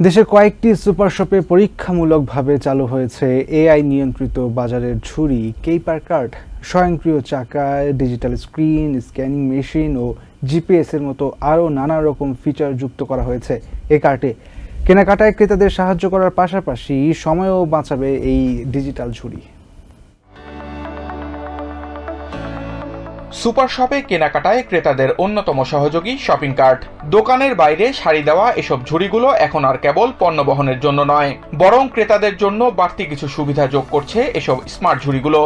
দেশের কয়েকটি সুপার শপে পরীক্ষামূলকভাবে চালু হয়েছে এআই নিয়ন্ত্রিত বাজারের ঝুড়ি কেইপার কার্ড, স্বয়ংক্রিয় চাকা, ডিজিটাল স্ক্রিন, স্ক্যানিং মেশিন ও জিপিএস এর মতো আরও নানা রকম ফিচার যুক্ত করা হয়েছে এ কার্টে কেনাকাটায় ক্রেতাদের সাহায্য করার পাশাপাশি সময়ও বাঁচাবে এই ডিজিটাল ঝুড়ি। সুপার শপে কেনাকাটায় ক্রেতাদের অন্যতম সহযোগী শপিং কার্ট। দোকানের বাইরে সারি দেওয়া এসব ঝুড়িগুলো এখন আর কেবল পণ্য বহনের জন্য নয়, বরং ক্রেতাদের জন্য বাড়তি কিছু সুবিধা যোগ করছে এসব স্মার্ট ঝুড়িগুলো।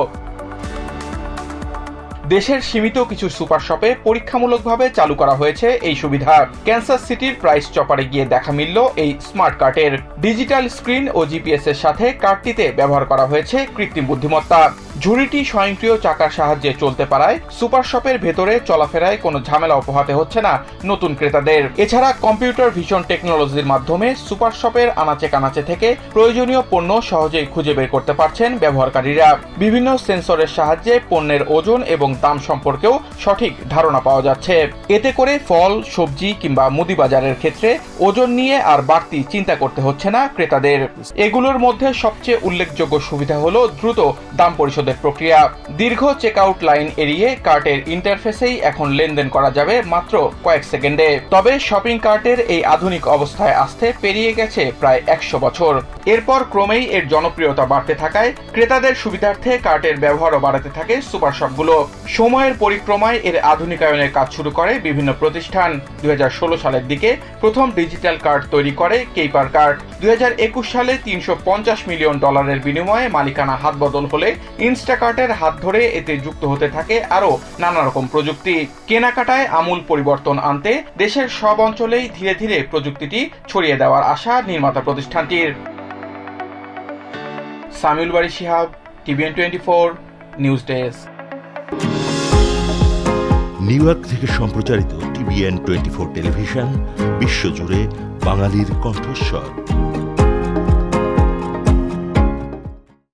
দেশের সীমিত কিছু সুপার শপে পরীক্ষামূলকভাবে চালু করা হয়েছে এই সুবিধা। ক্যান্সার সিটির প্রাইস চপারে গিয়ে দেখা মিলল এই স্মার্ট কার্টের। ডিজিটাল স্ক্রিন ও জিপিএস এর সাথে কার্টটিতে ব্যবহার করা হয়েছে কৃত্রিম বুদ্ধিমত্তা। ঝুড়িটি স্বয়ংক্রিয় চাকার সাহায্যে চলতে পারায় সুপার শপের ভেতরে চলাফেরায় কোনো ঝামেলা পোহাতে হচ্ছে না নতুন ক্রেতাদের। এছাড়া কম্পিউটার ভিশন টেকনোলজির মাধ্যমে সুপার শপের আনাচে কানাচে থেকে প্রয়োজনীয় পণ্য সহজেই খুঁজে বের করতে পারছেন ব্যবহারকারীরা। বিভিন্ন সেন্সরের সাহায্যে পণ্যের ওজন এবং দাম সম্পর্কেও সঠিক ধারণা পাওয়া যাচ্ছে। এতে করে ফল, সবজি কিংবা মুদি বাজারের ক্ষেত্রে ওজন নিয়ে আর বাড়তি চিন্তা করতে হচ্ছে না ক্রেতাদের। এগুলোর মধ্যে সবচেয়ে উল্লেখযোগ্য সুবিধা হলো দ্রুত দাম পরিশোধের প্রক্রিয়া। দীর্ঘ চেক আউট লাইন এড়িয়ে কার্টের ইন্টারফেসেই এখন লেনদেন করা যাবে মাত্র কয়েক সেকেন্ডে। তবে শপিং কার্টের এই আধুনিক অবস্থায় আসতে পেরিয়ে গেছে প্রায় একশো বছর। এরপর ক্রমেই এর জনপ্রিয়তা বাড়তে থাকায় ক্রেতাদের সুবিধার্থে কার্টের ব্যবহারও বাড়াতে থাকে সুপার শপগুলো সময়ের পরিক্রমায় এর আধুনিকায়নের কাজ শুরু করে বিভিন্ন প্রতিষ্ঠান। দু হাজার ষোলো সালের দিকে প্রথম ডিজিটাল কার্ড তৈরি করে কেইপার কার্ড দুই হাজার একুশ সালে তিনশো পঞ্চাশ মিলিয়ন ডলারের বিনিময়ে মালিকানা হাত বদল হলে ইনস্টাকার্টের হাত ধরে এতে যুক্ত হতে থাকে আরও নানা রকম প্রযুক্তি। কেনাকাটায় আমূল পরিবর্তন আনতে দেশের সব অঞ্চলেই ধীরে ধীরে প্রযুক্তিটি ছড়িয়ে দেওয়ার আশা নির্মাতা প্রতিষ্ঠানটির। Samiul Bari Shihab, TVN twenty four, news desk. New York থেকে সম্প্রচারিত টিভিএন টোয়েন্টি ফোর টেলিভিশন, বিশ্বজুড়ে বাঙালির কণ্ঠস্বর।